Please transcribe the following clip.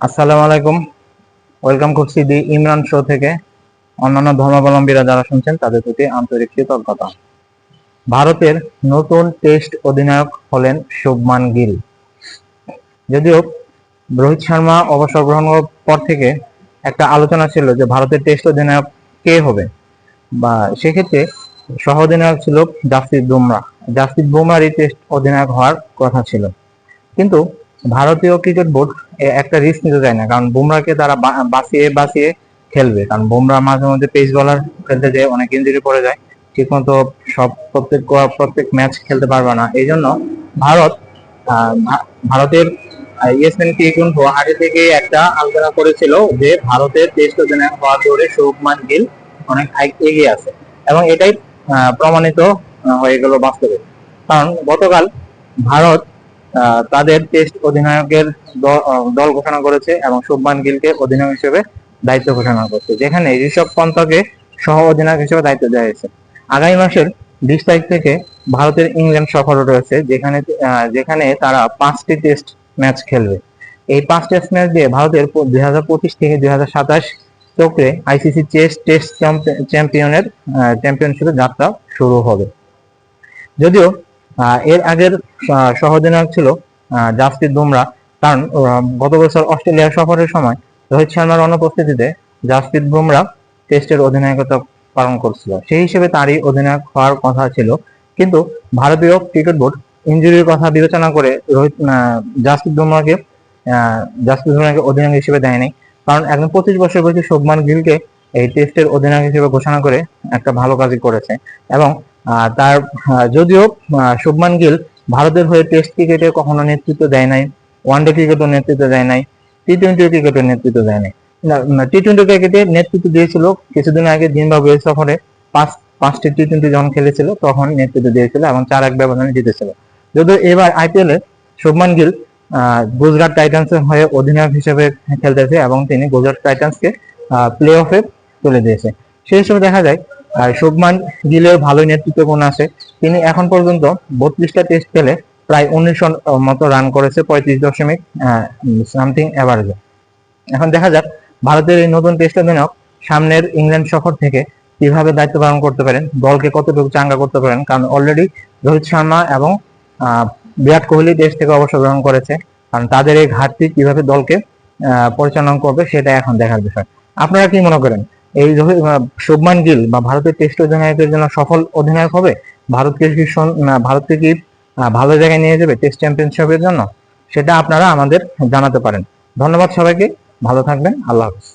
আসসালামু আলাইকুম। ওয়েলকাম করছি দি ইমরান শো থেকে। অন্যান্য ধর্মাবলম্বীরা যারা শুনছেন, তাদের প্রতি আন্তরিক কৃতজ্ঞতা। ভারতের নতুন টেস্ট অধিনায়ক হলেন শুভমান গিল। যদিও রোহিত শর্মা অবসর গ্রহণ পর থেকে একটা আলোচনা ছিল যে ভারতের টেস্ট অধিনায়ক কে হবে। বা সেক্ষেত্রে সহ অধিনায়ক ছিল জাসপ্রীত বুমরা জাসপ্রীত বুমরারই টেস্ট অধিনায়ক হওয়ার কথা ছিল। কিন্তু ভারতীয় ক্রিকেট বোর্ড একটা রিস্ক নিতে চায় না। কারণ বুমরাকে তারা বাঁচিয়ে বাঁচিয়ে খেলবে। কারণ বুমরা মাঝে মধ্যে পেস বলার খেলতে যায়, অনেক ইঞ্জুরি পড়ে যায়। ঠিক মতো সব প্রত্যেক প্রত্যেক ম্যাচ খেলতে পারবে না। এই জন্য ভারত ভারতের ইয়েসমেন ক্রিকেট আগে থেকে একটা আলোচনা করেছিল যে ভারতের টেস্ট অধিনায়ক হওয়ার দৌড়ে শুভমান গিল অনেক এগিয়ে আছে। এবং এটাই প্রমাণিত হয়ে গেল বাস্তবে। কারণ গতকাল ভারত তাদের টেস্ট অধিনায়কের দল ঘোষণা করেছে এবং শুভমান গিলকে অধিনায়ক হিসেবে দায়িত্ব ঘোষণা করছে। যেখানে ঋষভ পন্তকে সহ অধিনায়ক হিসেবে দায়িত্ব দেওয়া হয়েছে। আগামী মাসের বিশ তারিখ থেকে ভারতের ইংল্যান্ড সফর রয়েছে, যেখানে যেখানে তারা পাঁচটি টেস্ট ম্যাচ খেলবে। এই পাঁচ টেস্ট ম্যাচ দিয়ে ভারতের দুই হাজার পঁচিশ থেকে দুই হাজার সাতাশ চক্রে আইসিসি চেস, টেস্ট চ্যাম্পিয়নের চ্যাম্পিয়নশিপের যাত্রা শুরু হবে। যদিও এর আগের আহ, সহ-অধিনায়ক ছিল জাসপ্রীত বুমরা কারণ গত বছর অস্ট্রেলিয়া সফরের সময় রোহিত শর্মার অনুপস্থিতিতে জাসপ্রীত বুমরা টেস্টের অধিনায়কতা পালন করছিল। সেই হিসেবে তারই অধিনায়ক হওয়ার কথা ছিল। কিন্তু ভারতীয় ক্রিকেট বোর্ড ইনজুরির কথা বিবেচনা করে রোহিত জাসপ্রীত বুমরাকে জাসপ্রীত বুমরাকে অধিনায়ক হিসেবে দেয়নি। কারণ একজন পঁচিশ বছর বয়সী শুভমান গিলকে এই টেস্টের অধিনায়ক হিসেবে ঘোষণা করে একটা ভালো কাজই করেছে। এবং তার যদিও শুভমান গিল ভারতের হয়ে টেস্ট ক্রিকেটে কখনো নেতৃত্ব দেয় নাই ওয়ানডে ক্রিকেটও নেতৃত্ব দেয় নাই টি টোয়েন্টি ক্রিকেটের নেতৃত্ব দেয় নাই। টি টোয়েন্টি ক্রিকেটে নেতৃত্ব দিয়েছিল, কিছুদিন আগে জিম্বাবুয়ে সফরে পাঁচ, পাঁচটি টি টোয়েন্টি যখন খেলেছিল, তখন নেতৃত্ব দিয়েছিল এবং চার এক ব্যবধানে জিতেছিল। যদিও এবার আইপিএল এ শুভমান গিল গুজরাট টাইটান্সের হয়ে অধিনায়ক হিসেবে খেলতেছে এবং তিনি গুজরাট টাইটান্স টাইটান্সকে প্লে অফে তুলে দিয়েছে। সেই হিসেবে দেখা যায় আর শুভমান গিলের ভালোই নেতৃত্ব গুণ আছে। তিনি এখন পর্যন্ত বত্রিশটা টেস্ট খেলে প্রায় উনিশশো মতো রান করেছে, পঁয়ত্রিশ দশমিক সামথিং এভারেজে এখন দেখা যাক ভারতের এই নতুন টেস্ট অধিনায়ক সামনের ইংল্যান্ড সফর থেকে কীভাবে দায়িত্ব পালন করতে পারেন, দলকে কতটুকু চাঙ্গা করতে পারেন, কারণ অলরেডি রোহিত শর্মা এবং বিরাট কোহলি দেশ থেকে অবসর গ্রহণ করেছে। কারণ তাদের এই ঘাটতি কীভাবে দলকে পরিচালনা করবে সেটা এখন দেখার বিষয়। আপনারা কি মনে করেন? এই শুভমান গিল বা ভারতের টেস্ট অধিনায়কের জন্য সফল অধিনায়ক হবে, ভারতকে কি ভারতকে কি ভালো জায়গায় নিয়ে যাবে টেস্ট চ্যাম্পিয়নশিপের জন্য? সেটা আপনারা আমাদের জানাতে পারেন। ধন্যবাদ সবাইকে, ভালো থাকবেন, আল্লাহ হাফিজ।